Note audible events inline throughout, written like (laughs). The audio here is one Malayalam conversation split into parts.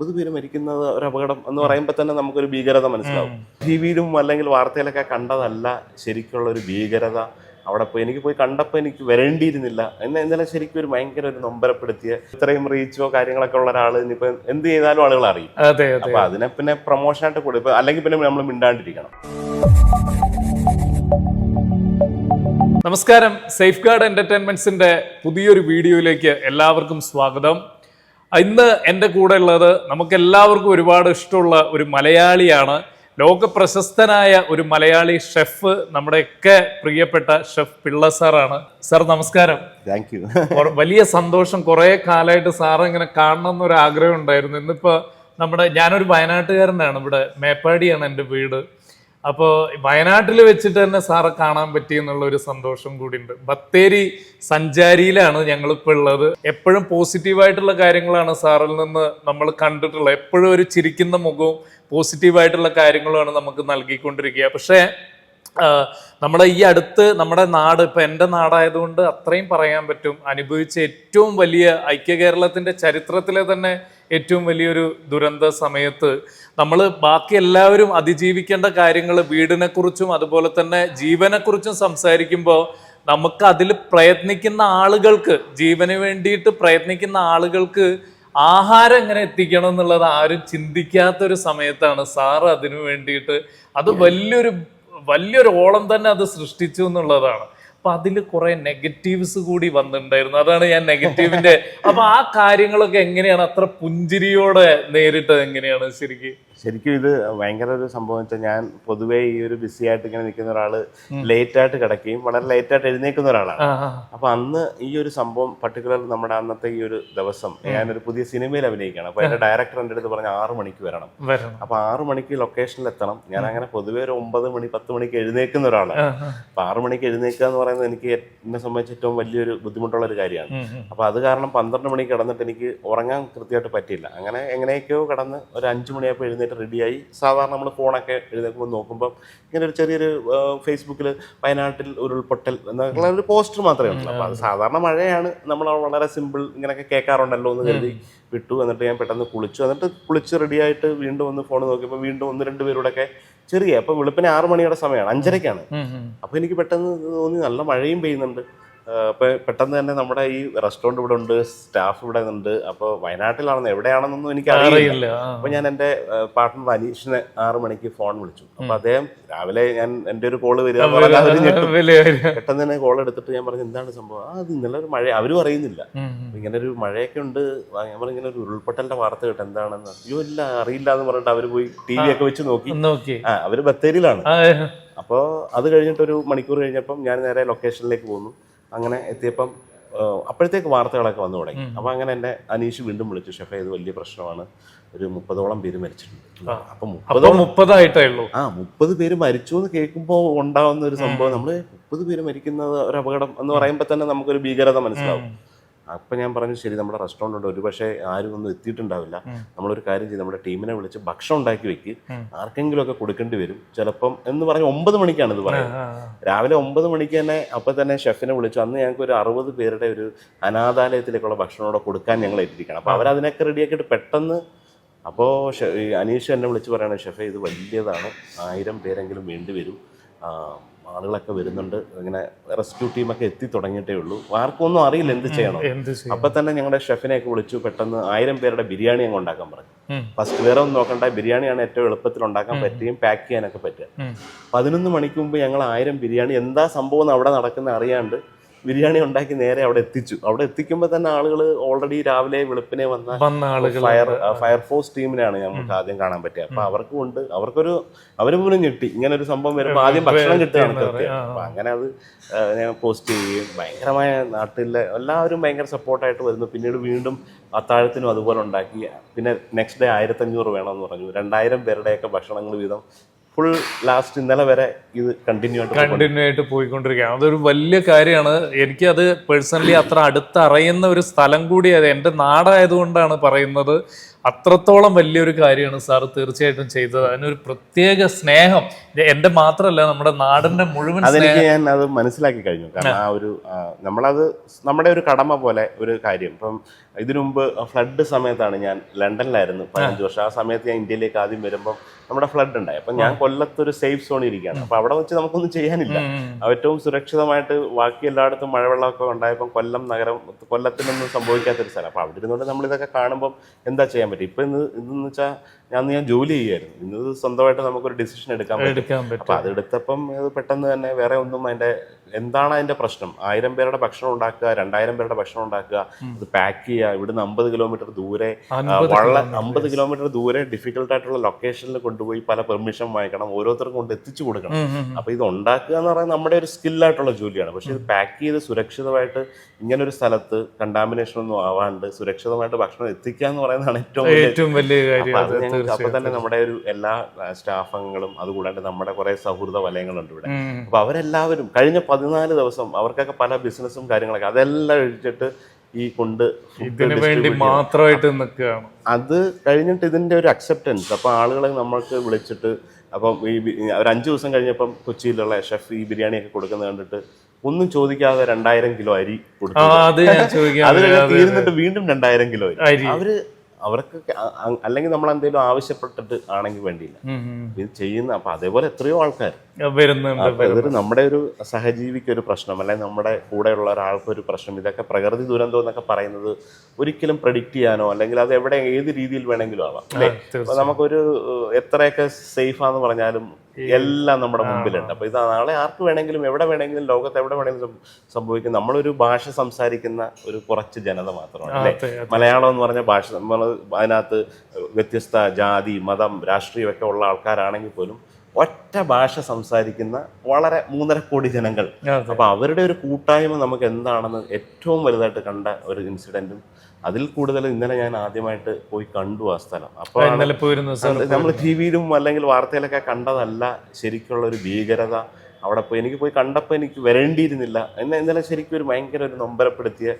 മുപ്പത് പേര് മരിക്കുന്നത് ഒരു അപകടം എന്ന് പറയുമ്പോൾ തന്നെ നമുക്കൊരു ഭീകരത മനസ്സിലാവും. ടി വിയിലും അല്ലെങ്കിൽ വാർത്തയിലൊക്കെ കണ്ടതല്ല ശരിക്കുള്ള ഒരു ഭീകരത. അവിടെ പോയി എനിക്ക് പോയി കണ്ടപ്പോൾ എനിക്ക് വരേണ്ടിയിരുന്നില്ല. എന്നെ ഇന്നലെ ശരിക്കും ഒരു ഭയങ്കര ഒരു നൊമ്പരപ്പെടുത്തിയ ഇത്രയും റീച്ചോ കാര്യങ്ങളൊക്കെ ഉള്ള ഒരാൾ ഇനിയിപ്പോ എന്ത് ചെയ്താലും ആളുകൾ അറിയും. അപ്പൊ അതിനെ പിന്നെ പ്രൊമോഷനായിട്ട് കൂടി ഇപ്പൊ അല്ലെങ്കിൽ പിന്നെ നമ്മൾ മിണ്ടാണ്ടിരിക്കണം. നമസ്കാരം. സേഫ് ഗാർഡ് എന്റർടൈൻമെന്റ്സിന്റെ പുതിയൊരു വീഡിയോയിലേക്ക് എല്ലാവർക്കും സ്വാഗതം. ഇന്ന് എന്റെ കൂടെ ഉള്ളത് നമുക്ക് എല്ലാവർക്കും ഒരുപാട് ഇഷ്ടമുള്ള ഒരു മലയാളിയാണ്. ലോക പ്രശസ്തനായ ഒരു മലയാളി ഷെഫ് നമ്മുടെയൊക്കെ പ്രിയപ്പെട്ട ഷെഫ് പിള്ള സാറാണ്. സാർ നമസ്കാരം. താങ്ക് യു വലിയ സന്തോഷം. കുറേ കാലമായിട്ട് സാറ് ഇങ്ങനെ കാണണം എന്നൊരു ആഗ്രഹം ഉണ്ടായിരുന്നു. ഇന്നിപ്പോ നമ്മുടെ ഞാനൊരു വയനാട്ടുകാരനാണ്. ഇവിടെ മേപ്പാടിയാണ് എന്റെ വീട്. അപ്പോൾ വയനാട്ടിൽ വെച്ചിട്ട് തന്നെ സാറെ കാണാൻ പറ്റി എന്നുള്ള ഒരു സന്തോഷം കൂടിയുണ്ട്. ബത്തേരി സഞ്ചാരിയിലാണ് ഞങ്ങളിപ്പോൾ ഉള്ളത്. എപ്പോഴും പോസിറ്റീവായിട്ടുള്ള കാര്യങ്ങളാണ് സാറിൽ നിന്ന് നമ്മൾ കണ്ടിട്ടുള്ളത്. എപ്പോഴും ഒരു ചിരിക്കുന്ന മുഖവും പോസിറ്റീവായിട്ടുള്ള കാര്യങ്ങളുമാണ് നമുക്ക് നൽകിക്കൊണ്ടിരിക്കുക. പക്ഷേ നമ്മുടെ ഈ അടുത്ത് നമ്മുടെ നാട് ഇപ്പൊ എന്റെ നാടായതുകൊണ്ട് അത്രയും പറയാൻ പറ്റും. അനുഭവിച്ച ഏറ്റവും വലിയ ഐക്യ കേരളത്തിന്റെ ചരിത്രത്തിലെ തന്നെ ഏറ്റവും വലിയൊരു ദുരന്ത സമയത്ത് നമ്മൾ ബാക്കി എല്ലാവരും അതിജീവിക്കേണ്ട കാര്യങ്ങൾ വീടിനെക്കുറിച്ചും അതുപോലെ തന്നെ ജീവനെക്കുറിച്ചും സംസാരിക്കുമ്പോൾ നമുക്ക് അതിൽ പ്രയത്നിക്കുന്ന ആളുകൾക്ക് ജീവന് വേണ്ടിയിട്ട് പ്രയത്നിക്കുന്ന ആളുകൾക്ക് ആഹാരം എങ്ങനെ എത്തിക്കണം എന്നുള്ളത് ആരും ചിന്തിക്കാത്തൊരു സമയത്താണ് സാർ അതിനു വേണ്ടിയിട്ട്. അത് വലിയൊരു വലിയൊരു ഓളം തന്നെ അത് സൃഷ്ടിച്ചു എന്നുള്ളതാണ്. അപ്പൊ അതിൽ കുറെ നെഗറ്റീവ്സ് കൂടി വന്നിട്ടുണ്ടായിരുന്നു. അതാണ് ഞാൻ നെഗറ്റീവിന്റെ അപ്പൊ ആ കാര്യങ്ങളൊക്കെ എങ്ങനെയാണ് അത്ര പുഞ്ചിരിയോടെ നേരിട്ടത് എങ്ങനെയാണ് ശരിക്കും? ശരിക്കും ഇത് ഭയങ്കര ഒരു സംഭവം വെച്ചാൽ ഞാൻ പൊതുവേ ഈ ഒരു ബിസി ആയിട്ട് ഇങ്ങനെ നിൽക്കുന്ന ഒരാൾ ലേറ്റ് ആയിട്ട് കിടക്കുകയും വളരെ ലേറ്റ് ആയിട്ട് എഴുന്നേക്കുന്ന ഒരാളാണ്. അപ്പൊ അന്ന് ഈ ഒരു സംഭവം പർട്ടിക്കുലർ നമ്മുടെ അന്നത്തെ ഈ ഒരു ദിവസം ഞാനൊരു പുതിയ സിനിമയിൽ അഭിനയിക്കണം അപ്പൊ എന്റെ ഡയറക്ടർ എന്റെ അടുത്ത് പറഞ്ഞ ആറു മണിക്ക് വരണം. അപ്പൊ ആറു മണിക്ക് ലൊക്കേഷനിൽ എത്തണം. ഞാൻ അങ്ങനെ പൊതുവേ ഒരു ഒമ്പത് മണി പത്ത് മണിക്ക് എഴുന്നേക്കുന്ന ഒരാളാണ്. അപ്പൊ ആറു മണിക്ക് എഴുന്നേക്കുക എന്ന് പറയുന്നത് എനിക്ക് എന്നെ സംബന്ധിച്ച് ഏറ്റവും വലിയൊരു ബുദ്ധിമുട്ടുള്ള ഒരു കാര്യമാണ്. അപ്പൊ അത് കാരണം പന്ത്രണ്ട് മണി കിടന്നിട്ട് എനിക്ക് ഉറങ്ങാൻ കൃത്യമായിട്ട് പറ്റിയില്ല. അങ്ങനെ എങ്ങനെയൊക്കെയോ കിടന്ന് ഒരു അഞ്ചു മണിയായപ്പോൾ എഴുന്നേറ്റ് റെഡിയായി സാധാരണ നമ്മൾ ഫോണൊക്കെ എഴുതേക്കുമ്പോൾ നോക്കുമ്പോൾ ഇങ്ങനെ ഒരു ചെറിയൊരു ഫേസ്ബുക്കിൽ വയനാട്ടിൽ ഉരുൾപൊട്ടൽ എന്നുള്ള ഒരു പോസ്റ്റർ മാത്രമേ ഉള്ളൂ. അപ്പോൾ അത് സാധാരണ മഴയാണ്. നമ്മൾ വളരെ സിമ്പിൾ ഇങ്ങനെയൊക്കെ കേൾക്കാറുണ്ടല്ലോ എന്ന് കരുതി വിട്ടു. എന്നിട്ട് ഞാൻ പെട്ടെന്ന് കുളിച്ചു. എന്നിട്ട് കുളിച്ച് റെഡിയായിട്ട് വീണ്ടും ഒന്ന് ഫോൺ നോക്കിയപ്പോൾ വീണ്ടും ഒന്ന് രണ്ട് പേരൂടെയൊക്കെ ചെറിയ അപ്പോൾ വെളുപ്പിന് ആറ് മണിയുടെ സമയമാണ് അഞ്ചരയ്ക്കാണ്. അപ്പോൾ എനിക്ക് പെട്ടെന്ന് തോന്നി നല്ല മഴയും പെയ്യുന്നുണ്ട്. അപ്പോൾ പെട്ടെന്ന് തന്നെ നമ്മുടെ ഈ റെസ്റ്റോറന്റ് ഇവിടെ ഉണ്ട് സ്റ്റാഫ് ഇവിടെ ഉണ്ട്. അപ്പോൾ വയനാട്ടിലാണെന്ന് എവിടെയാണെന്നൊന്നും എനിക്ക് അറിയില്ല. അപ്പോൾ ഞാൻ എന്റെ പാർട്ട്ണർ അനീഷിനെ ആറ് മണിക്ക് ഫോൺ വിളിച്ചു. അപ്പോൾ അദ്ദേഹം രാവിലെ ഞാൻ എന്റെ ഒരു കോൾ വരിക. പെട്ടെന്ന് തന്നെ കോൾ എടുത്തിട്ട് ഞാൻ പറഞ്ഞു എന്താണ് സംഭവം? ആ അത് ഇന്നലെ ഒരു മഴ അവരും അറിയുന്നില്ല. ഇങ്ങനെ ഒരു മഴയൊക്കെ ഉണ്ട്. ഞാൻ പറഞ്ഞു ഇങ്ങനെ ഒരു ഉരുൾപൊട്ടലിന്റെ വാർത്ത കേട്ട് എന്താണെന്ന് അയ്യോ ഇല്ല അറിയില്ല എന്ന് പറഞ്ഞിട്ട് അവർ പോയി ടി വി ഒക്കെ വെച്ച് നോക്കി. നോക്കി. ആ അവർ ബത്തേരിയിലാണ്. അപ്പോൾ അത് കഴിഞ്ഞിട്ട് ഒരു മണിക്കൂർ കഴിഞ്ഞപ്പം ഞാൻ നേരെ ലൊക്കേഷനിലേക്ക് പോന്നു. അങ്ങനെ എത്തിയപ്പം അപ്പോഴത്തേക്ക് വാർത്തകളൊക്കെ വന്നു തുടങ്ങി. അപ്പോൾ അങ്ങനെ എന്റെ അനീഷ് വീണ്ടും വിളിച്ചു. ഷെഫെ ഇത് വലിയ പ്രശ്നമാണ്. ഒരു മുപ്പതോളം പേര് മരിച്ചിട്ടുണ്ട്. അപ്പം മുപ്പതോളം മുപ്പതായിട്ടേ ഉള്ളൂ. ആ മുപ്പത് പേര് മരിച്ചു എന്ന് കേൾക്കുമ്പോൾ ഉണ്ടാവുന്ന ഒരു സംഭവം നമ്മൾ മുപ്പത് പേര് മരിക്കുന്നത് ഒരു അപകടം എന്ന് പറയുമ്പോൾ തന്നെ നമുക്കൊരു ഭീകരത മനസ്സിലാവും. അപ്പം ഞാൻ പറഞ്ഞു ശരി നമ്മുടെ റെസ്റ്റോറന്റ് ഉണ്ട്. ഒരു പക്ഷേ ആരും ഒന്നും എത്തിയിട്ടുണ്ടാവില്ല. നമ്മളൊരു കാര്യം ചെയ്ത് നമ്മുടെ ടീമിനെ വിളിച്ച് ഭക്ഷണം ഉണ്ടാക്കി വെക്ക്. ആർക്കെങ്കിലും ഒക്കെ കൊടുക്കേണ്ടി വരും. ചിലപ്പം എന്ന് പറഞ്ഞ് ഒമ്പത് മണിക്കാണ് ഇത് പറയുന്നത്. രാവിലെ ഒമ്പത് മണിക്ക് തന്നെ അപ്പം തന്നെ ഷെഫിനെ വിളിച്ചു. അന്ന് ഞങ്ങൾക്ക് ഒരു അറുപത് പേരുടെ ഒരു അനാഥാലയത്തിലേക്കുള്ള ഭക്ഷണം കൂടെ കൊടുക്കാൻ ഞങ്ങൾ എത്തിയിരിക്കണം അപ്പോൾ അവരതിനൊക്കെ റെഡിയാക്കിയിട്ട് പെട്ടെന്ന് അപ്പോൾ അനീഷ് എന്നെ വിളിച്ച് പറയണം ഷെഫെ ഇത് വലിയതാണ്. ആയിരം പേരെങ്കിലും വേണ്ടി വരും. ആളുകളൊക്കെ വരുന്നുണ്ട്. ഇങ്ങനെ റെസ്ക്യൂ ടീമൊക്കെ എത്തി തുടങ്ങിയിട്ടേ ഉള്ളൂ. ആർക്കും ഒന്നും അറിയില്ല എന്ത് ചെയ്യണം. അപ്പൊ തന്നെ ഞങ്ങളുടെ ഷെഫിനെയൊക്കെ വിളിച്ചു പെട്ടെന്ന് ആയിരം പേരുടെ ബിരിയാണി അങ്ങ് ഉണ്ടാക്കാൻ പറഞ്ഞു. ഫസ്റ്റ് വേറെ ഒന്നും നോക്കണ്ട. ബിരിയാണിയാണ് ഏറ്റവും എളുപ്പത്തിൽ ഉണ്ടാക്കാൻ പറ്റുകയും പാക്ക് ചെയ്യാനൊക്കെ പറ്റുക. പതിനൊന്ന് മണിക്ക് മുമ്പ് ഞങ്ങൾ ആയിരം ബിരിയാണി എന്താ സംഭവം അവിടെ നടക്കുന്ന അറിയാണ്ട് ബിരിയാണി ഉണ്ടാക്കി നേരെ അവിടെ എത്തിച്ചു. അവിടെ എത്തിക്കുമ്പോൾ തന്നെ ആളുകൾ ഓൾറെഡി രാവിലെ വെളുപ്പിനെ വന്ന വന്ന ആളുകൾ ഫയർ ഫയർഫോഴ്സ് ടീമിനാണ് നമുക്ക് ആദ്യം കാണാൻ പറ്റിയത് അപ്പൊ അവർക്ക് കൊണ്ട് അവർക്കൊരു അവർ പോലും ഞെട്ടി. ഇങ്ങനെ ഒരു സംഭവം വരുമ്പോൾ ആദ്യം ഭക്ഷണം കിട്ടുകയാണ് അപ്പൊ അങ്ങനെ അത് ഞാൻ പോസ്റ്റ് ചെയ്യുകയും ഭയങ്കരമായ നാട്ടിലെ എല്ലാവരും ഭയങ്കര സപ്പോർട്ടായിട്ട് വരുന്നു. പിന്നീട് വീണ്ടും അത്താഴത്തിനും അതുപോലെ ഉണ്ടാക്കി. പിന്നെ നെക്സ്റ്റ് ഡേ ആയിരത്തഞ്ഞൂറ് വേണമെന്ന് പറഞ്ഞു. രണ്ടായിരം പേരുടെയൊക്കെ ഭക്ഷണങ്ങൾ വീതം ഫുൾ ലാസ്റ്റ് ഇന്നലെ വരെ ഇത് കണ്ടിന്യൂ ആയിട്ട് കണ്ടിന്യൂ ആയിട്ട് പോയിക്കൊണ്ടിരിക്കുകയാണ്. അതൊരു വലിയ കാര്യമാണ്. എനിക്കത് പേഴ്സണലി അത്ര അടുത്ത് അറിയുന്ന ഒരു സ്ഥലം കൂടി അത് എന്റെ നാടായതുകൊണ്ടാണ് പറയുന്നത്. അത്രത്തോളം വലിയൊരു കാര്യമാണ് സാർ തീർച്ചയായിട്ടും ചെയ്തത്. അതിനൊരു പ്രത്യേക സ്നേഹം. എന്റെ മാത്രമല്ല നമ്മുടെ നാടിന്റെ മുഴുവൻ അതെനിക്ക് ഞാൻ അത് മനസ്സിലാക്കി കഴിഞ്ഞു. കാരണം ആ ഒരു നമ്മളത് നമ്മുടെ ഒരു കടമ പോലെ ഒരു കാര്യം. ഇപ്പം ഇതിനു മുമ്പ് ഫ്ലഡ് സമയത്താണ് ഞാൻ ലണ്ടനിലായിരുന്നു പതിനഞ്ച് വർഷം. ആ സമയത്ത് ഞാൻ ഇന്ത്യയിലേക്ക് ആദ്യം വരുമ്പോൾ നമ്മുടെ ഫ്ലഡ് ഉണ്ടായി. അപ്പം ഞാൻ കൊല്ലത്തൊരു സേഫ് സോണിൽ ഇരിക്കുകയാണ്. അപ്പൊ അവിടെ വെച്ച് നമുക്കൊന്നും ചെയ്യാനില്ല. ഏറ്റവും സുരക്ഷിതമായിട്ട് ബാക്കി എല്ലായിടത്തും മഴവെള്ളമൊക്കെ ഉണ്ടായപ്പോൾ കൊല്ലം നഗരം കൊല്ലത്തിനൊന്നും സംഭവിക്കാത്തൊരു സ്ഥലം. അപ്പൊ അവിടെ ഇരുന്നുകൊണ്ട് നമ്മൾ ഇതൊക്കെ കാണുമ്പോൾ എന്താ ചെയ്യാൻ പറ്റും. ഇപ്പം ഇന്ന് ഇതെന്ന് വെച്ചാൽ ഞാൻ ഞാൻ ജോലി ചെയ്യുമായിരുന്നു ഇന്ന് സ്വന്തമായിട്ട് നമുക്കൊരു ഡിസിഷൻ എടുക്കാൻ പറ്റും. അപ്പൊ അതെടുത്തപ്പം അത് പെട്ടെന്ന് തന്നെ വേറെ ഒന്നും അതിന്റെ എന്താണ് അതിന്റെ പ്രശ്നം? ആയിരം പേരുടെ ഭക്ഷണം ഉണ്ടാക്കുക രണ്ടായിരം പേരുടെ ഭക്ഷണം ഉണ്ടാക്കുക അത് പാക്ക് ചെയ്യുക ഇവിടുന്ന് അമ്പത് കിലോമീറ്റർ ദൂരെ വളരെ അമ്പത് കിലോമീറ്റർ ദൂരെ ഡിഫിക്കൽട്ട് ആയിട്ടുള്ള ലൊക്കേഷനിൽ കൊണ്ടുപോയി പല പെർമിഷൻ വാങ്ങിക്കണം ഓരോരുത്തർക്കും കൊണ്ട് എത്തിച്ചു കൊടുക്കണം. അപ്പൊ ഇത് ഉണ്ടാക്കുക എന്ന് പറയുന്നത് നമ്മുടെ ഒരു സ്കില്ലായിട്ടുള്ള ജോലിയാണ്. പക്ഷെ ഇത് പാക്ക് ചെയ്ത് സുരക്ഷിതമായിട്ട് ഇങ്ങനെ ഒരു സ്ഥലത്ത് കണ്ടാമിനേഷൻ ഒന്നും ആവാണ്ട് സുരക്ഷിതമായിട്ട് ഭക്ഷണം എത്തിക്കുക എന്ന് പറയുന്നതാണ് ഏറ്റവും വലിയ കാര്യം. അപ്പൊ തന്നെ നമ്മുടെ ഒരു എല്ലാ സ്റ്റാഫ് അംഗങ്ങളും അതുകൂടാണ്ട് നമ്മുടെ കുറെ സൗഹൃദ വലയങ്ങളുണ്ട് ഇവിടെ. അപ്പൊ അവരെല്ലാവരും കഴിഞ്ഞ പതിനാല് ദിവസം അവർക്കൊക്കെ പല ബിസിനസ്സും കാര്യങ്ങളൊക്കെ അതെല്ലാം ഒഴിച്ചിട്ട് ഈ കൊണ്ട് ഇതിനു വേണ്ടി. മാത്രമായിട്ട് നിൽക്കുകയാണ്. അത് കഴിഞ്ഞിട്ട് ഇതിന്റെ ഒരു അക്സെപ്റ്റൻസ് അപ്പൊ ആളുകളെ നമ്മൾക്ക് വിളിച്ചിട്ട് അപ്പം ഈ ഒരു അഞ്ചു ദിവസം കഴിഞ്ഞപ്പം കൊച്ചിയിലുള്ള ഷെഫ് ഈ ബിരിയാണി ഒക്കെ കൊടുക്കുന്നത് കണ്ടിട്ട് ഒന്നും ചോദിക്കാതെ രണ്ടായിരം കിലോ അരി കൊടുത്തു. അത് തീർന്നിട്ട് വീണ്ടും രണ്ടായിരം കിലോ അരി. അവർ അവർക്ക് അല്ലെങ്കിൽ നമ്മൾ എന്തെങ്കിലും ആവശ്യപ്പെട്ടിട്ട് ആണെങ്കിൽ വേണ്ടിയില്ല. ഇത് ചെയ്യുന്ന അപ്പൊ അതേപോലെ എത്രയോ ആൾക്കാർ വരുന്നുണ്ട് ഇതൊരു നമ്മുടെ ഒരു സഹജീവിക്ക് ഒരു പ്രശ്നം അല്ലെങ്കിൽ നമ്മുടെ കൂടെയുള്ള ഒരാൾക്ക് ഒരു പ്രശ്നം. ഇതൊക്കെ പ്രകൃതി ദുരന്തം എന്നൊക്കെ പറയുന്നത് ഒരിക്കലും പ്രഡിക്റ്റ് ചെയ്യാനോ അല്ലെങ്കിൽ അത് എവിടെ ഏത് രീതിയിൽ വേണമെങ്കിലും ആവാം അല്ലേ? നമുക്കൊരു എത്രയൊക്കെ സേഫാന്ന് പറഞ്ഞാലും എല്ലാം നമ്മുടെ മുമ്പിലുണ്ട്. അപ്പൊ ഇത് നാളെ ആർക്ക് വേണമെങ്കിലും എവിടെ വേണമെങ്കിലും ലോകത്ത് എവിടെ വേണമെങ്കിലും സംഭവിക്കും നമ്മളൊരു ഭാഷ സംസാരിക്കുന്ന ഒരു കുറച്ച് ജനത മാത്രമാണ് അല്ലേ? മലയാളം എന്ന് പറഞ്ഞ ഭാഷ നമ്മൾ അതിനകത്ത് വ്യത്യസ്ത ജാതി മതം രാഷ്ട്രീയമൊക്കെ ഉള്ള ആൾക്കാരാണെങ്കിൽ പോലും ഒറ്റ ഭാഷ സംസാരിക്കുന്ന വളരെ മൂന്നര കോടി ജനങ്ങൾ. അപ്പൊ അവരുടെ ഒരു കൂട്ടായ്മ നമുക്ക് എന്താണെന്ന് ഏറ്റവും വലുതായിട്ട് കണ്ട ഒരു ഇൻസിഡന്റും അതിൽ കൂടുതൽ ഇന്നലെ ഞാൻ ആദ്യമായിട്ട് പോയി കണ്ടു ആ സ്ഥലം. അപ്പോൾ നമ്മൾ ടി വിയിലും അല്ലെങ്കിൽ വാർത്തയിലൊക്കെ കണ്ടതല്ല ശരിക്കുള്ള ഒരു ഭീകരത അവിടെ പോയി എനിക്ക് പോയി കണ്ടപ്പോൾ എനിക്ക് വരേണ്ടിയിരുന്നില്ല. എന്നെ ഇന്നലെ ശരിക്കും ഒരു ഭയങ്കര ഒരു നൊമ്പരപ്പെടുത്തിയ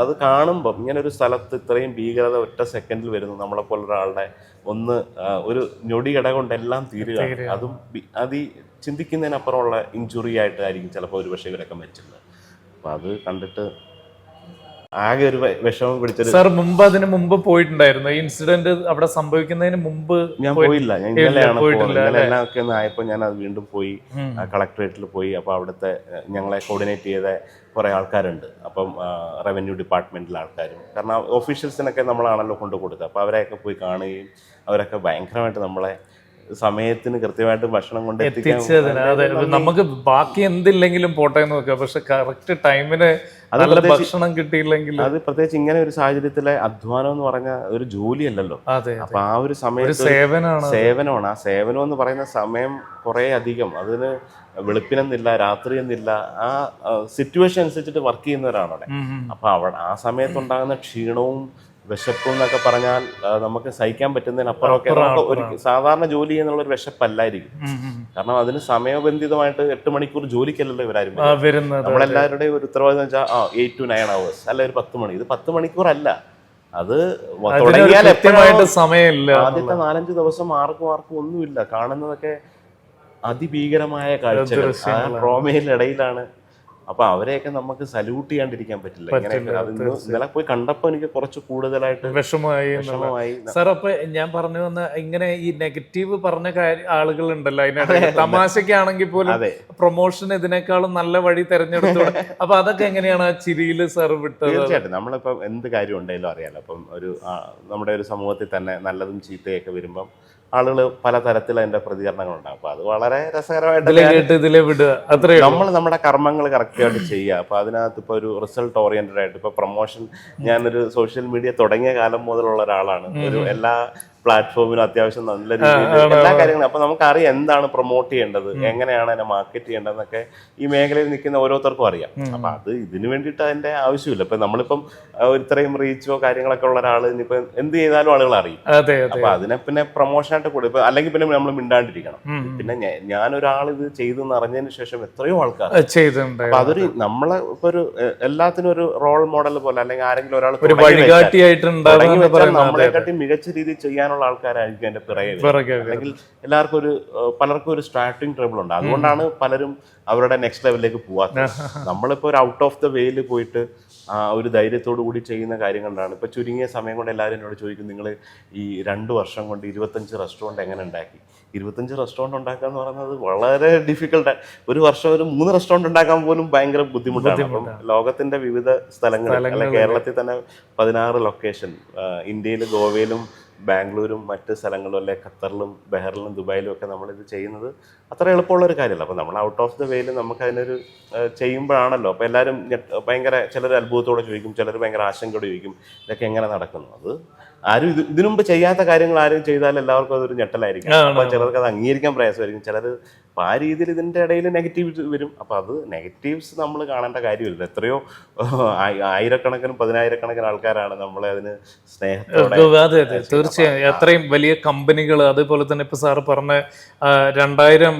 അത് കാണുമ്പം ഇങ്ങനെ ഒരു സ്ഥലത്ത് ഇത്രയും ഭീകരത ഒറ്റ സെക്കൻഡിൽ വരുന്നു. നമ്മളെ പോലെ ഒരാളുടെ ഒന്ന് ഒരു ഞൊടികട കൊണ്ട് എല്ലാം തീരുക. അതും അത് ഈ ചിന്തിക്കുന്നതിനപ്പുറമുള്ള ഇഞ്ചുറി ആയിട്ടായിരിക്കും ചിലപ്പോൾ ഒരു പക്ഷേ ഇവരൊക്കെ മരിച്ചത് അപ്പം അത് കണ്ടിട്ട് ആകെ ഒരു വിഷമം പിടിച്ചത് സാർ മുമ്പ് അതിന് മുമ്പ് പോയിട്ടുണ്ടായിരുന്നു. ഈ ഇൻസിഡന്റ് അവിടെ സംഭവിക്കുന്നതിന് മുമ്പ് ഞാൻ പോയില്ല. ഞാൻ ഇന്നലെയാണ് പോയിട്ടില്ല, പോകുന്നത് ഇന്നലെ ഒക്കെ ഒന്ന് ആയപ്പോൾ ഞാൻ അത് വീണ്ടും പോയി. കളക്ടറേറ്റിൽ പോയി. അപ്പോൾ അവിടുത്തെ ഞങ്ങളെ കോർഡിനേറ്റ് ചെയ്ത കുറേ ആൾക്കാരുണ്ട്. അപ്പം റവന്യൂ ഡിപ്പാർട്ട്മെന്റിലെ ആൾക്കാരും. കാരണം ഓഫീഷ്യൽസിനൊക്കെ നമ്മളാണല്ലോ കൊണ്ടു കൊടുത്തത്. അപ്പോൾ അവരെയൊക്കെ പോയി കാണുകയും അവരൊക്കെ ഭയങ്കരമായിട്ട് നമ്മളെ സമയത്തിന് കൃത്യമായിട്ട് ഭക്ഷണം കൊണ്ട് എത്തിച്ചതിന് അതെ നമുക്ക് ബാക്കി എന്തില്ലെങ്കിലും പോട്ടെ എന്ന് പക്ഷെ കറക്റ്റ് ടൈമിന് നല്ല ഭക്ഷണം കിട്ടിയില്ലെങ്കിൽ അത് പ്രത്യേകിച്ച് ഇങ്ങനെ ഒരു സാഹചര്യത്തിലെ അധ്വാനം എന്ന് പറഞ്ഞ ഒരു ജോലിയല്ലല്ലോ അപ്പൊ ആ ഒരു സമയത്ത് സേവനമാണ് സേവനമാണ്. ആ സേവനം എന്ന് പറയുന്ന സമയം കുറെ അധികം. അതിന് വെളുപ്പിനെന്നില്ല രാത്രി എന്നില്ല ആ സിറ്റുവേഷൻ അനുസരിച്ചിട്ട് വർക്ക് ചെയ്യുന്നവരാണ് അവിടെ. അപ്പൊ അവിടെ ആ സമയത്തുണ്ടാകുന്ന ക്ഷീണവും വിശപ്പും എന്നൊക്കെ പറഞ്ഞാൽ നമുക്ക് സഹിക്കാൻ പറ്റുന്നതിനപ്പുറമൊക്കെ ഒരു സാധാരണ ജോലി എന്നുള്ള ഒരു വിശപ്പല്ലായിരിക്കും. കാരണം അതിന് സമയബന്ധിതമായിട്ട് എട്ട് മണിക്കൂർ ജോലിക്കല്ലല്ലോ ഇവരാരും നമ്മളെല്ലാവരുടെയും ഒരു ഉത്തരവാദിത്തം വെച്ചാൽ ആ എയ്റ്റ് ടു നയൻ അവേഴ്സ് അല്ല ഒരു പത്ത് മണി. ഇത് പത്ത് മണിക്കൂറല്ല. അത് തുടങ്ങിയാൽ സമയമില്ല. ആദ്യത്തെ നാലഞ്ച് ദിവസം ആർക്കും ആർക്കും ഒന്നുമില്ല. കാണുന്നതൊക്കെ അതിഭീകരമായ കാഴ്ചകൾ. ആ ട്രോമയിലിടയിലാണ് അപ്പൊ അവരെയൊക്കെ നമുക്ക് സല്യൂട്ട് ചെയ്യാണ്ടിരിക്കാൻ പറ്റില്ല. ഇന്നലെ പോയി കണ്ടപ്പോ എനിക്ക് കുറച്ച് കൂടുതലായിട്ട് വിഷമമായി സാർ അപ്പൊ ഞാൻ പറഞ്ഞു വന്ന ഇങ്ങനെ ഈ നെഗറ്റീവ് പറഞ്ഞ കാര്യ ആളുകളുണ്ടല്ലോ അതിനകത്ത് തമാശക്കാണെങ്കിൽ പോലും അതെ. പ്രൊമോഷൻ ഇതിനേക്കാളും നല്ല വഴി തെരഞ്ഞെടുത്തു അപ്പൊ അതൊക്കെ എങ്ങനെയാണ് ആ ചിരിയിൽ സാർ വിട്ടത്? തീർച്ചയായിട്ടും. നമ്മളിപ്പം എന്ത് കാര്യം ഉണ്ടെങ്കിലും അറിയാലോ. അപ്പം ഒരു നമ്മുടെ ഒരു സമൂഹത്തിൽ തന്നെ നല്ലതും ചീത്തയൊക്കെ വരുമ്പം ആളുകൾ പല തരത്തിൽ അതിന്റെ പ്രതികരണങ്ങളുണ്ടാകും അപ്പൊ അത് വളരെ രസകരമായിട്ട് നമ്മൾ നമ്മുടെ കർമ്മങ്ങൾ കറക്റ്റായിട്ട് ചെയ്യുക. അപ്പൊ അതിനകത്ത് ഇപ്പൊ ഒരു റിസൾട്ട് ഓറിയന്റഡ് ആയിട്ട് ഇപ്പൊ പ്രൊമോഷൻ ഞാനൊരു സോഷ്യൽ മീഡിയ തുടങ്ങിയ കാലം മുതലുള്ള ഒരാളാണ്. ഒരു എല്ലാ പ്ലാറ്റ്ഫോമിലും അത്യാവശ്യം നല്ല രീതിയിൽ എല്ലാ കാര്യങ്ങളും. അപ്പൊ നമുക്കറിയാം എന്താണ് പ്രൊമോട്ട് ചെയ്യേണ്ടത് എങ്ങനെയാണ് അതിനെ മാർക്കറ്റ് ചെയ്യേണ്ടതെന്നൊക്കെ ഈ മേഖലയിൽ നിൽക്കുന്ന ഓരോരുത്തർക്കും അറിയാം. അപ്പൊ അത് ഇതിനു വേണ്ടിയിട്ട് അതിന്റെ ആവശ്യമില്ല. ഇപ്പൊ നമ്മളിപ്പം ഇത്രയും റീച്ചോ കാര്യങ്ങളൊക്കെ ഉള്ള ഒരാൾ ഇനിയിപ്പോ എന്ത് ചെയ്താലും ആളുകൾ അറിയും. അപ്പൊ അതിനെ പിന്നെ പ്രൊമോഷനായിട്ട് കൂടെ ഇപ്പൊ അല്ലെങ്കിൽ പിന്നെ നമ്മൾ മിണ്ടാണ്ടിരിക്കണം. പിന്നെ ഞാൻ ഒരാൾ ഇത് ചെയ്തു അറിഞ്ഞതിന് ശേഷം എത്രയോ ആൾക്കാർ. അപ്പൊ അതൊരു നമ്മളെ ഇപ്പൊ ഒരു എല്ലാത്തിനും ഒരു റോൾ മോഡൽ പോലെ അല്ലെങ്കിൽ ആരെങ്കിലും ഒരാൾ നമ്മളെക്കാട്ടി മികച്ച രീതിയിൽ ചെയ്യാനുള്ള ആൾക്കാരായിരിക്കും എന്റെ പിറകെ അല്ലെങ്കിൽ എല്ലാവർക്കും ഒരു പലർക്കും ഒരു സ്റ്റാർട്ടിങ് ട്രബിൾ ഉണ്ട്. അതുകൊണ്ടാണ് പലരും അവരുടെ നെക്സ്റ്റ് ലെവലിലേക്ക് പോവാത്തത് നമ്മളിപ്പോ ഒരു ഔട്ട് ഓഫ് ദ വേയിൽ പോയിട്ട് ആ ഒരു ധൈര്യത്തോടു കൂടി ചെയ്യുന്ന കാര്യങ്ങളാണ് ഇപ്പൊ ചുരുങ്ങിയ സമയം കൊണ്ട് എല്ലാവരും എന്നോട് ചോദിക്കും നിങ്ങൾ ഈ രണ്ട് വർഷം കൊണ്ട് ഇരുപത്തഞ്ച് റെസ്റ്റോറന്റ് എങ്ങനെ ഉണ്ടാക്കി? ഇരുപത്തഞ്ച് റെസ്റ്റോറന്റ് ഉണ്ടാക്കുക എന്ന് പറയുന്നത് വളരെ ഡിഫിക്കൽട്ട് ഒരു വർഷം ഒരു മൂന്ന് റെസ്റ്റോറന്റ് ഉണ്ടാക്കാൻ പോലും ഭയങ്കര ബുദ്ധിമുട്ടാണ്. അപ്പം ലോകത്തിന്റെ വിവിധ സ്ഥലങ്ങളിൽ അല്ലെ കേരളത്തിൽ തന്നെ പതിനാറ് ലൊക്കേഷൻ ഇന്ത്യയിൽ ഗോവയിലും ബാംഗ്ലൂരും മറ്റ് സ്ഥലങ്ങളും അല്ലെ ഖത്തറിലും ബെഹറിലും ദുബായിലും ഒക്കെ നമ്മളിത് ചെയ്യുന്നത് അത്ര എളുപ്പമുള്ള ഒരു കാര്യമല്ല. അപ്പോൾ നമ്മൾ ഔട്ട് ഓഫ് ദ വേയിൽ നമുക്ക് അതിനൊരു ചെയ്യുമ്പോഴാണല്ലോ. അപ്പോൾ എല്ലാവരും ഭയങ്കര ചിലർ അത്ഭുതത്തോടെ ചോദിക്കും ചിലർ ഭയങ്കര ആശങ്കയോടെ ചോദിക്കും ഇതൊക്കെ എങ്ങനെ നടക്കുന്നു? അത് ആരും ഇത് ഇതിനു മുമ്പ് ചെയ്യാത്ത കാര്യങ്ങൾ ആരും ചെയ്താൽ എല്ലാവർക്കും അതൊരു ഞെട്ടലായിരിക്കും. അപ്പൊ ചിലർക്ക് അത് അംഗീകരിക്കാൻ പ്രയാസമായിരിക്കും. ചിലർ അപ്പൊ ആ രീതിയിൽ ഇതിന്റെ ഇടയിൽ നെഗറ്റീവ്സ് വരും. അപ്പൊ അത് നെഗറ്റീവ്സ് നമ്മൾ കാണേണ്ട കാര്യമില്ല. എത്രയോ ആയി- ആയിരക്കണക്കിനും പതിനായിരക്കണക്കിന് ആൾക്കാരാണ് നമ്മളെ അതിന് സ്നേഹത്തോടെ അതെ അതെ തീർച്ചയായും. എത്രയും വലിയ കമ്പനികൾ അതേപോലെ തന്നെ ഇപ്പൊ സാറ് പറഞ്ഞ രണ്ടായിരം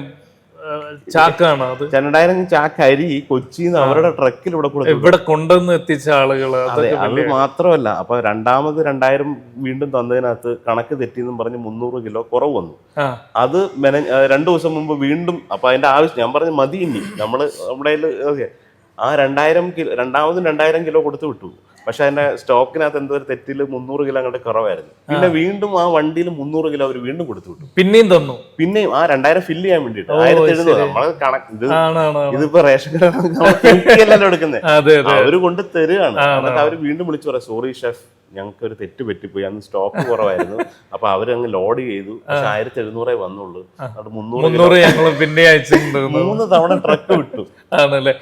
ചാക്കാണ് അത്. രണ്ടായിരം ചാക്ക് അരി കൊച്ചിന്ന് അവരുടെ ട്രക്കിൽ ഇവിടെ കൊടുത്തു. ഇവിടെ കൊണ്ടുവന്ന് എത്തിച്ച ആളുകൾ അതെ മാത്രമല്ല അപ്പൊ രണ്ടാമത് രണ്ടായിരം വീണ്ടും തന്നതിനകത്ത് കണക്ക് തെറ്റിന്നും പറഞ്ഞ് മുന്നൂറ് കിലോ കുറവ് വന്നു. അത് മെന രണ്ടു ദിവസം മുമ്പ് വീണ്ടും അപ്പൊ അതിന്റെ ആവശ്യം ഞാൻ പറഞ്ഞു മതി ഇനി. നമ്മൾ നമ്മുടെ ആ രണ്ടായിരം കിലോ രണ്ടാമതും രണ്ടായിരം കിലോ കൊടുത്തു വിട്ടു. പക്ഷെ അതിന്റെ സ്റ്റോക്കിനകത്ത് എന്തോ ഒരു തെറ്റിൽ മുന്നൂറ് കിലോ അങ്ങോട്ട് കുറവായിരുന്നു. പിന്നെ വീണ്ടും ആ വണ്ടിയിൽ മുന്നൂറ് കിലോ അവർ വീണ്ടും കൊടുത്തു വിട്ടു. പിന്നെയും തന്നു. പിന്നെയും ആ രണ്ടായിരം ഫില്ല് ചെയ്യാൻ വേണ്ടിട്ട് ആയിരത്തി എഴുന്നൂറ്. നമ്മൾ കണക്ക് ഇത് ആണാണ് ഇതിപ്പോ റേഷൻ കടയിലല്ലോ എടുക്കുന്നത് (laughs) അവർ കൊണ്ട് തരികയാണ് എന്നിട്ട് അവർ വീണ്ടും വിളിച്ചു പറയാം സോറി ഷെഫ് ഞങ്ങൾക്ക് ഒരു തെറ്റ് പറ്റിപ്പോയി. അന്ന് സ്റ്റോക്ക് കുറവായിരുന്നു. അപ്പൊ അവരങ്ങ് ലോഡ് ചെയ്തു. പക്ഷെ ആയിരത്തി എഴുന്നൂറേ വന്നുള്ളൂ. മുന്നൂറ് ഞങ്ങൾ പിന്നെ അയച്ചിട്ടുണ്ട് മൂന്ന് തവണ ട്രക്ക് വിട്ടു. ആണല്ലേ?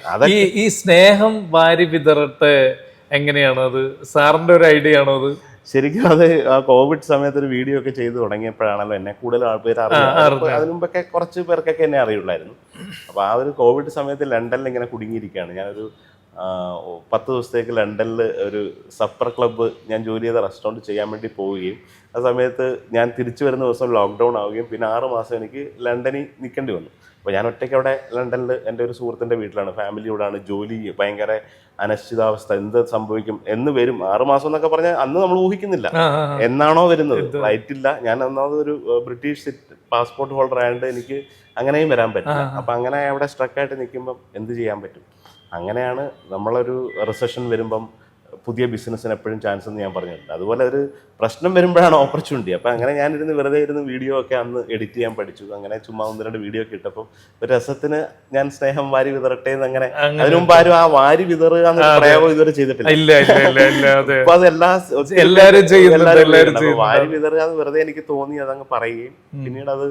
ഈ സ്നേഹം വാരി വിതറട്ടെ എങ്ങനെയാണ് അത്? സാറിന്റെ ഒരു ഐഡിയ ആണോ അത്? ശരിക്കും അത് ആ കോവിഡ് സമയത്ത് ഒരു വീഡിയോ ഒക്കെ ചെയ്തു തുടങ്ങിയപ്പോഴാണല്ലോ എന്നെ കൂടുതൽ ആൾക്കാർ അറിയാം അതിനു മുമ്പൊക്കെ കുറച്ച് പേർക്കൊക്കെ എന്നെ അറിയുള്ളായിരുന്നു. അപ്പൊ ആ ഒരു കോവിഡ് സമയത്ത് ലണ്ടനിൽ ഇങ്ങനെ കുടുങ്ങിയിരിക്കുകയാണ്. ഞാനൊരു പത്ത് ദിവസത്തേക്ക് ലണ്ടനിൽ ഒരു സപ്പർ ക്ലബ്ബ് ഞാൻ ജോലി ചെയ്ത റെസ്റ്റോറന്റ് ചെയ്യാൻ വേണ്ടി പോവുകയും ആ സമയത്ത് ഞാൻ തിരിച്ചു വരുന്ന ദിവസം ലോക്ക്ഡൗൺ ആവുകയും പിന്നെ ആറ് മാസം എനിക്ക് ലണ്ടനിൽ നിൽക്കേണ്ടി വന്നു. അപ്പോൾ ഞാൻ ഒറ്റയ്ക്ക് അവിടെ ലണ്ടനിൽ എന്റെ ഒരു സുഹൃത്തിന്റെ വീട്ടിലാണ്. ഫാമിലിയോടാണ് ജോലി ഭയങ്കര അനിശ്ചിതാവസ്ഥ എന്ത് സംഭവിക്കും എന്ന് വരും. ആറുമാസം എന്നൊക്കെ പറഞ്ഞാൽ അന്ന് നമ്മൾ ഊഹിക്കുന്നില്ല. എന്നാണോ വരുന്നത്? ഫ്ലൈറ്റ് ഇല്ല. ഞാൻ അന്നാമത് ഒരു ബ്രിട്ടീഷ് പാസ്പോർട്ട് ഹോൾഡർ ആയതുകൊണ്ട് എനിക്ക് അങ്ങനെയും വരാൻ പറ്റില്ല. അപ്പം അങ്ങനെ അവിടെ സ്ട്രക്കായിട്ട് നിൽക്കുമ്പം എന്ത് ചെയ്യാൻ പറ്റും? അങ്ങനെയാണ് നമ്മളൊരു റിസഷൻ വരുമ്പം പുതിയ ബിസിനസ്സിന് എപ്പോഴും ചാൻസ് എന്ന് ഞാൻ പറഞ്ഞിട്ടുണ്ട്. അതുപോലെ ഒരു പ്രശ്നം വരുമ്പോഴാണ് ഓപ്പർച്യൂണിറ്റി അപ്പം അങ്ങനെ ഞാനിരുന്ന് വെറുതെ ഇരുന്ന് വീഡിയോ ഒക്കെ അന്ന് എഡിറ്റ് ചെയ്യാൻ പഠിച്ചു. അങ്ങനെ ചുമ്മാ ഒന്ന് രണ്ട് വീഡിയോ ഒക്കെ ഇട്ടപ്പോൾ ഒരു രസത്തിന് ഞാൻ സ്നേഹം വാരി വിതറട്ടെ എന്ന് അങ്ങനെ. അതിനു മുമ്പ് ആരും ആ വാരി വിതറുക പ്രയോഗം ഇതുവരെ ചെയ്തിട്ടില്ല. അപ്പൊ (laughs) അത്. എല്ലാ ഒത്തിരി ചെയ്യുന്നുണ്ട്, എല്ലാരും എല്ലാരും ചെയ്യുന്നുണ്ട്. അപ്പൊ വാരി വിതറുക എന്ന് വെറുതെ എനിക്ക് തോന്നി അതങ്ങ് പറയുകയും പിന്നീട് അത്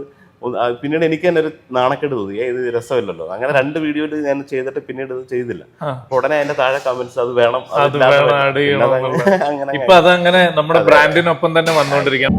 പിന്നീട് എനിക്ക് തന്നെ ഒരു നാണക്കേട് തോന്നി. ഇത് രസമില്ലല്ലോ. അങ്ങനെ രണ്ട് വീഡിയോയിൽ ഞാൻ ചെയ്തിട്ട് പിന്നീട് ഇത് ചെയ്തില്ല. ഉടനെ അതിന്റെ താഴെ കമന്റ്സ് അത് വേണം. അത് വേണം. അങ്ങനെ ഇപ്പൊ അതങ്ങനെ നമ്മുടെ ബ്രാൻഡിനൊപ്പം തന്നെ വന്നുകൊണ്ടിരിക്കാം